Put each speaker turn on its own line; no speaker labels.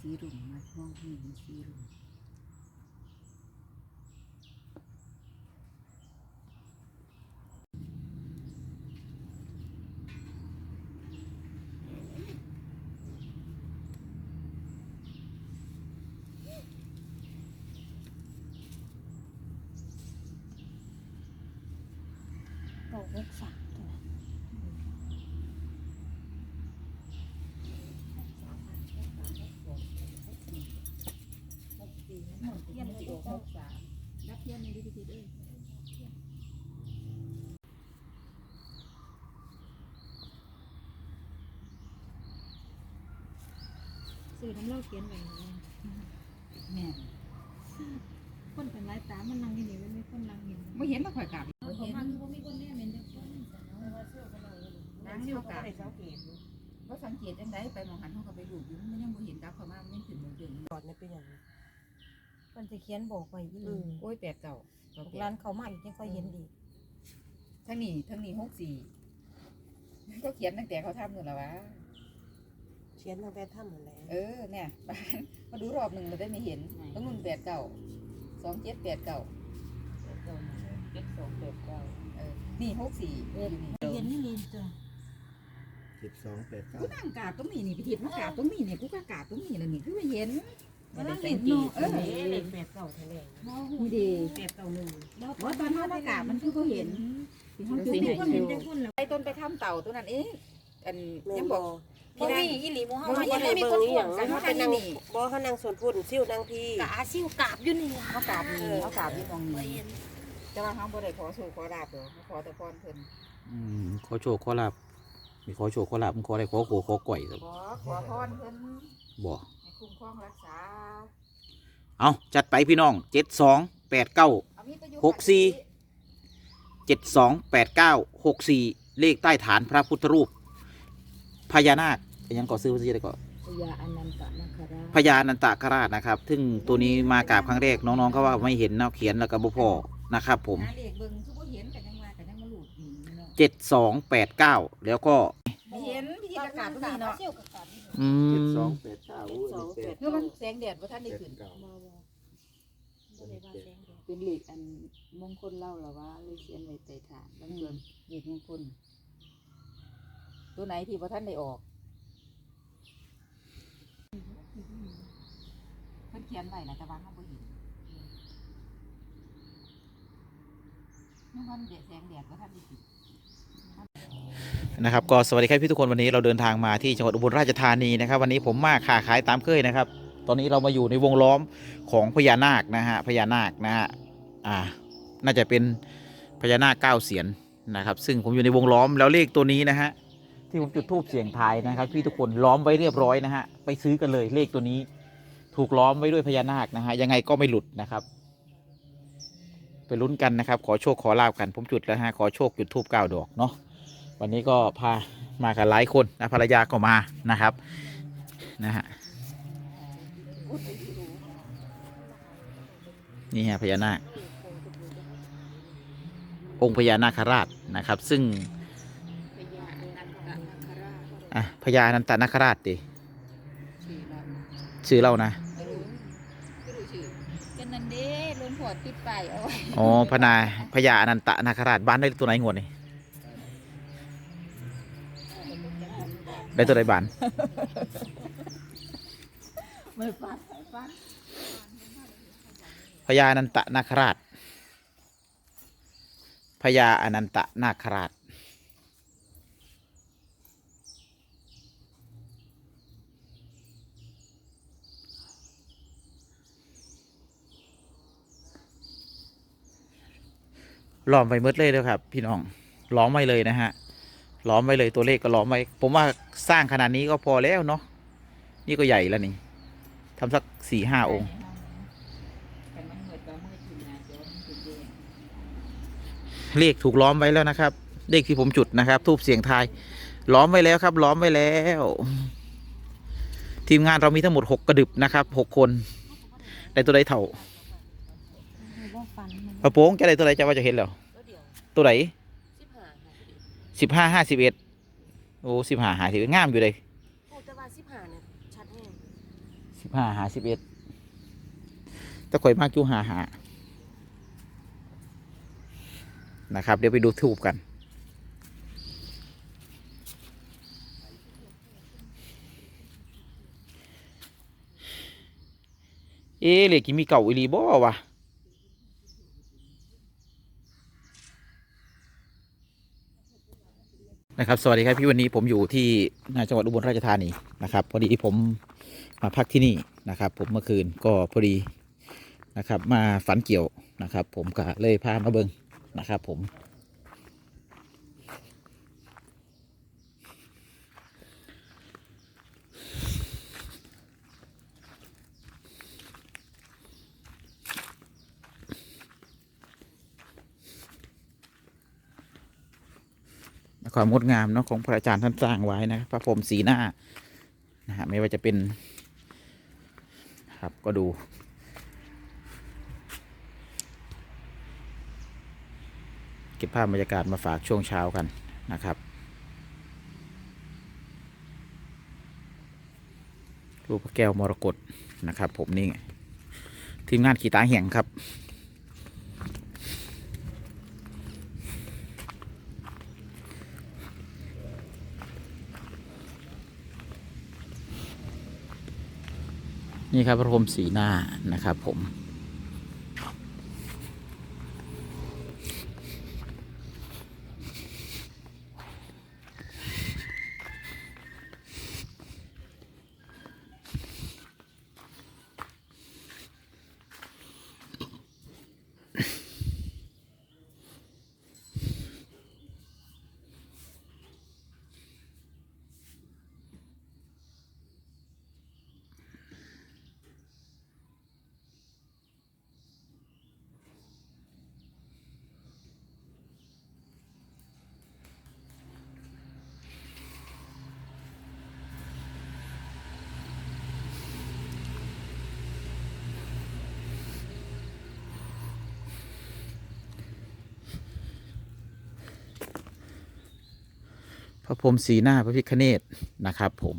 สีรุ้งมาห้องนี่มีสีรุ้ง
เก้าหกสามตัวนั้น
เทียนสิหกสามรับเทียนใน ดิจิทัลเอ้ย
ซื้อน้ำเล้าเขียนไว้
แม่
คนเป็นไรตามันนั่งอยู่นี่มันไม่คนนั่งอยู่
ไม่เห็นมาข่อยกลับ
เขา
บ่เห็น
มาคือว่ามีคนแน่เหม็นเด็กคน
นั่งอยู่กลับว่าสังเกตจังไดไปมองหันเขาก็ไปดูอยู่มันยังบ่เห็นกลับเขามามันยังขึ้นเมืองเดิม
ก่อนนี่เป็นอย่าง
มันจะเขียนบอกไว้ยี่
อื
ลี
ม
โอ้ยแปดเก่าเก่าแป
ร้า
ด
นเขามาอีกยังค่อยเห็นอีก
ทั้งนี้ทั้งนี้หกสี่ก็เขียนตั้งแต่เขาทำนู่นแล้ววะ
เขียนตั้งแต่ถ้ำนั่นแหละ
เออเนี่ยบ้านมาดูรอบหนึ่งเราได้ไม่เห็นต้องนุ่นแปดเก่าสองเจ็ดแปดเก่า
เจ็ดสองแปดเก้า
เออนี่หกสี่อยู่นี่
เห็นนี่ลีจ้ะ
สิบสองแปดเก้า
กูนั่งกราบตรงนี้นี่พิธีมากราบตรงนี้นี่กูก็กราบตรงนี้แล้วนี่คือไม่เห็น
กำลังเห็นเนาะ
เออ
เลขแปดเก้าแท้แน่
นี่ดี
แปดเก้าหนึ่ง
ว่าตอนเขามากราบมันคือเขาเห็นที่เขาจุด
มี
นี่
คนเห็นแต่คนแล้ว
ไอ้ต้นไปทำเต่าตัวนั้นเอ๊ะอัน
แม่
ยัง
น
บบอ
อกก
บ่มีอีหลีบ่เฮา
บ่
มา
มี
ยัง
ได้
ไม่มี
เบิ่
คน
งอี
ห่
ห
ว
ยังง
กัน
เขา
เขา
ไป
ไป
นั่
นั่
ง
ง
บ่เขานั่งสวดพุ่นซิ่วนั่งพี่
กะอาซิวกราบอยู่นี่ล่ะ
เขากราบนี่เขากราบที่มองนี่แต่ว่าเขาบ่ได้ขอสู่ขอลาบหรอกเขาขอแต่พรเพิ่น
อืมขอโชคขอลาบมีขอโชคขอลาบมันขออะไรขอโขขอก่อยครับ
ขอขอพรเพิ่น
บ่
ให้ คุ้มครองรักษา
เอาจัดไปพี่น้องเจ็ดสองแปดเก้า
เอามีดไปอยู่
หกสี่ เจ็ดสองแปดเก้าหกสี่เลขใต้ฐานพระพุทธรูป พญานาคยังก่อซื้อซื้ออะไรก่อ
พญาอนันตนาคราช
พญานันตคราชนะครับ ซึ่งตัวนี้มากราบครั้งแรกน้องๆเขาว่าไม่เห็นเนาะเขียนแล้วก็บ่พอนะครับผม
หาเลขเบิ่งคือบ่เห็นกันยังว่ากันยังมาหลุดนี่เนาะ
เจ็ดสองแปดเก้าแล้วก็
บ่เห็นพิธีกราบตรงนี้เนาะ
ซิวกะกราบ อยู่
อื
เจ็ด
ม
สองแปดเก้าโอ้ยแปด
คือมันแสงแดดบ่ทันได้
แปด
ขึ้น
เก้า
บ่บ่บ่ได้ว่าแสงเดียว
เป็นเลขอันมงคลเล่าหรอว่าเลยเขียนไว้ใต้ฐานบางส่วนเลขมงคลตัวไหนที่บ่ทันได้ออกเพิ่นเขียนไว้นะแต่ว่าเฮาบ่เห็นนี่มันแดดแสงแดดบ่ทันได้ขึ้น
นะครับก็สวัสดีครับพี่ทุกคนวันนี้เราเดินทางมาที่จังหวัดอุบลราชธานีนะครับ วันนี้ผมมาค้าขายตามเคยนะครับ ตอนนี้เรามาอยู่ในวงล้อมของพญานาคนะฮะพญานาคนะฮะอ่าน่าจะเป็นพญานาคเก้าเสียนนะครับ ซึ่งผมอยู่ในวงล้อมแล้วเลขตัวนี้นะฮะที่ผมจุดทูบเสียงทายนะครับ พี่ทุกคนล้อมไว้เรียบร้อยนะฮะไปซื้อกันเลยเลขตัวนี้ ถูกล้อมไว้ด้วยพญานาคนะฮะยังไงก็ไม่หลุดนะครับไปลุ้นกันนะครับ ขอโชคขอลาบกันผมจุดแล้วฮะขอโชคจุดทูบเก้าดอกเนาะ วันนี้ก็พามากันหลายคนนะภรรยาก็มานะครับนะฮะนี่ฮะพญานาคองค์พญานาคราชนะครับ ซึ่ง
พญาอนันตนาคราช
อะพญานันตนาคราชดิ
ชื่อเรา
ชื่อเล่านะ
ไม่รู้ไม่รู้ชื่อกันนั่นเด้หลวงพ่อติดป้ายเอาไว้
อ๋อพนาพญาอนันตนาคราชบ้านได้ตัวไหนงวดนี่ ได้ตัวไหนบ้าน
ไม่ฟังไม่ฟัง
พญาอนันตนาคราชพญาอนันตนาคราชล้อมไว้หมืดเลยเด้อครับ พี่น้องล้อมไว้เลยนะฮะ ล้อมไว้เลยตัวเลขก็ล้อมไว้ผมว่าสร้างขนาดนี้ก็พอแล้วเนาะนี่ก็ใหญ่แล้วนี่ทำสักสี่ห้าองค์
แต่มันเหมือนกับมือถือนะเดี๋ยวมันถือเอง
เลขถูกล้อมไว้แล้วนะครับ เลขที่ผมจุดนะครับ ทูบเสียงทายล้อมไว้แล้วครับ ล้อมไว้แล้ว ทีมงานเรามีทั้งหมดหกกระดึบนะครับหกคนได้ตัวใดเท่า
บ่ฟันมัน
พระโป้งจะได้ตัวใดจะว่าจะเห็นแล้ว
เดี๋ยว
ตัวไหน
สิบห้าค่ะ
สิบห้าห้าสิบเอ็ดโอ้สิบห้าห้าสิบงามอยู่เลย
โอ้แต่ว่าสิบห้าเนี่ยชัดแห้ง
สิบห้าหาสิบเอ็ดแต่ข่อยมากจูหาหานะครับ เดี๋ยวไปดูทูบกัน เอ๊ะเหล็กมีเก่าอีหลีบ่วะ นะครับ สวัสดีครับพี่วันนี้ผมอยู่ที่จังหวัดอุบลราชธานีนะครับพอดีผมมาพักที่นี่นะครับ ผมเมื่อคืนก็พอดีนะครับ มาฝันเกี่ยวนะครับ ผมก็เลยพามาเบิงนะครับ ผม ความงดงามเนาะของพระอาจารย์ท่านสร้างไว้นะครับพระพรมสีหน้านะฮะไม่ว่าจะเป็นครับก็ดูเก็บภาพบรรยากาศมาฝากช่วงเช้ากันนะครับ รูปพระแก้วมรกตนะครับ ผมนี่ทีมงานขีตาแห่งครับ นี่ครับพระพรหมสีหน้านะครับผม พระพรหมสีหน้าพระพิฆเนศนะครับผม